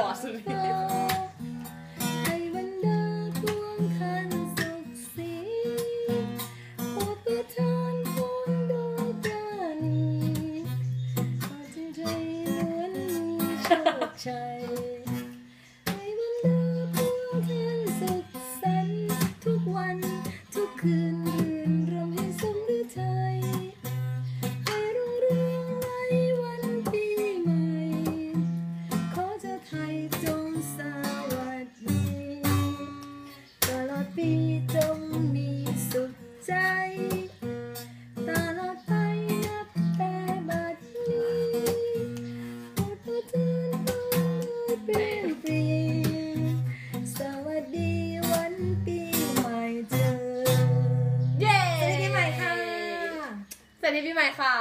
วอสุดฤทธิ์ให้มันดาดวงคันสุขสีโปรดประทานพรดวงตานีขอใจใจล้วนมีโชคชั วัสดีปีใหม่ค่ะ